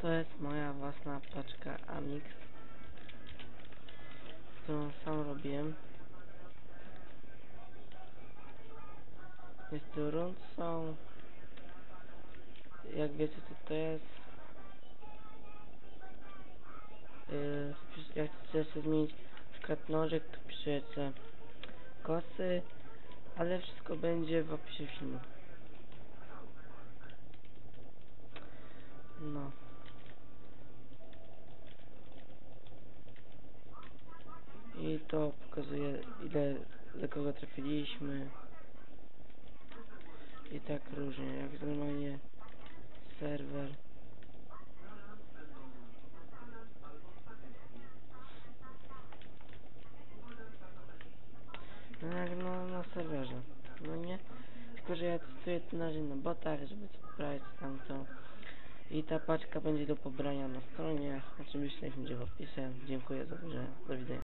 To jest moja własna paczka Amix, którą sam robiłem. Jest tu rącą. Jak wiecie co to jest? Yy, jak chcecie zmienić na przykład nożek, to piszecie kosy, ale wszystko będzie w opisie filmu. I to pokazuje ile do kogo trafiliśmy. I tak różnie, jak normalnie serwer. No jak no, na serwerze. No nie? Tylko, że ja testuję to na razie na botach, żeby sprawdzić tamto. I ta paczka będzie do pobrania na stronie. Oczywiście będzie w opisie. Dziękuję za uwagę. Do widzenia.